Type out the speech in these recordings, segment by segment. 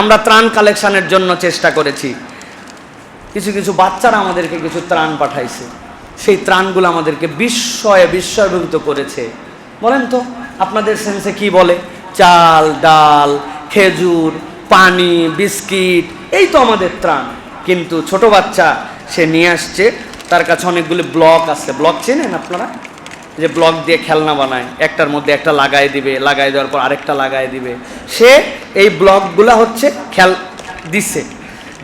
আমরা ত্রাণ কালেকশনের জন্য চেষ্টা করেছি। কিছু কিছু বাচ্চারা আমাদেরকে কিছু ত্রাণ পাঠাইছে। সেই ত্রাণগুলো আমাদেরকে বিস্ময়ে বিস্ময়ভূত করেছে। বলেন তো, আপনাদের সেন্সে কি বলে? চাল, ডাল, খেজুর, পানি, বিস্কিট, এই তো আমাদের ত্রাণ। কিন্তু ছোট বাচ্চা সে নিয়ে আসছে, তার কাছে অনেকগুলি ব্লক আছে। ব্লক চেনেন আপনারা? যে ব্লক দিয়ে খেলনা বানায়, একটার মধ্যে একটা লাগাই দিবে লাগাই দেওয়ার পর আরেকটা লাগাই দিবে। সে এই ব্লকগুলা হচ্ছে খেল দিচ্ছে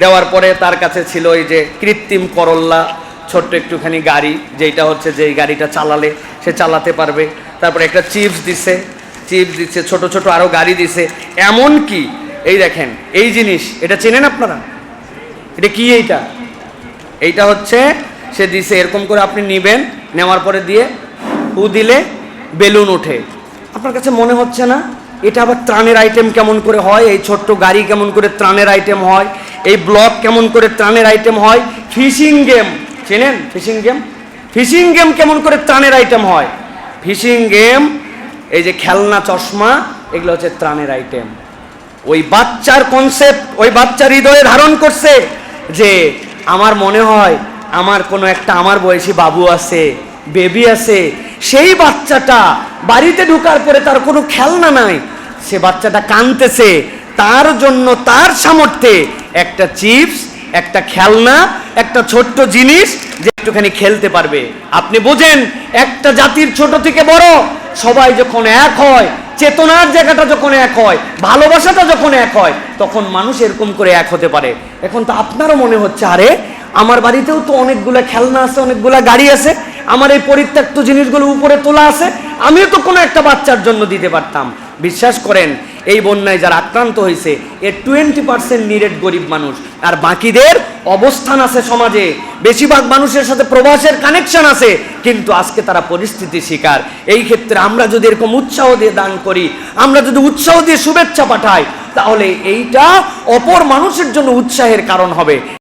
দেওয়ার পরে তার কাছে ছিল ওই যে কৃত্রিম করল্লা, ছোট্ট একটুখানি গাড়ি যেটা হচ্ছে যে গাড়িটা চালালে সে চালাতে পারবে। তারপরে একটা চিপস দিছে চিপস দিচ্ছে ছোট ছোট আরও গাড়ি দিছে। এমন কি এই দেখেন, এই জিনিস, এটা চেনেন আপনারা? এটা কি এইটা? এইটা হচ্ছে, সে দিছে, এরকম করে আপনি নেবেন, নেওয়ার পরে দিয়ে হু দিলে বেলুন ওঠে। আপনার কাছে মনে হচ্ছে না? এটা আবার ত্রাণের আইটেম কেমন করে হয়? এই ছোট্ট গাড়ি কেমন করে ত্রাণের আইটেম হয়? এই ব্লক কেমন করে ত্রাণের আইটেম হয়? ফিশিং গেম চেনেন? ফিশিং গেম ফিশিং গেম কেমন করে ত্রাণের আইটেম হয়? ফিশিং গেম এই যে খেলনা, চশমা, এগুলো হচ্ছে ত্রাণের আইটেম ওই বাচ্চার কনসেপ্ট ওই বাচ্চার হৃদয়ে ধারণ করছে যে আমার মনে হয় আমার কোনো একটা আমার বয়সী বাবু আছে বেবি আছে সেই বাচ্চাটা বাড়িতে ঢুকার পরে তার কোনো খেলনা নাই। সে বাচ্চাটা কানতেছে তার জন্য তার সামর্থ্যে একটা চিপস, একটা খেলনা, একটা ছোট্ট জিনিস যে একটুখানি খেলতে পারবে। আপনি বোঝেন, একটা জাতির ছোট থেকে বড় সবাই যখন এক হয়, চেতনার জায়গাটা যখন এক হয়, ভালোবাসাটা যখন এক হয়, তখন মানুষ এরকম করে এক হতে পারে। এখন তো আপনারও মনে হচ্ছে, আরে, আমার বাড়িতেও তো অনেকগুলা খেলনা আছে, অনেকগুলা গাড়ি আছে। আমার এই পরিত্যক্ত জিনিসগুলো উপরে তোলা আছে, আমিও তো কোনো একটা বাচ্চার জন্য দিতে পারতাম। বিশ্বাস করেন, এই বন্যায় যারা আক্রান্ত হয়েছে এর টোয়েন্টি পার্সেন্ট নিরেট গরিব মানুষ। আর বাকিদের অবস্থান আছে সমাজে। বেশিরভাগ মানুষের সাথে প্রবাসের কানেকশন আছে, কিন্তু আজকে তারা পরিস্থিতি শিকার। এই ক্ষেত্রে আমরা যদি এরকম উৎসাহ দিয়ে দান করি, আমরা যদি উৎসাহ দিয়ে শুভেচ্ছা পাঠাই, তাহলে এইটা অপর মানুষের জন্য উৎসাহের কারণ হবে।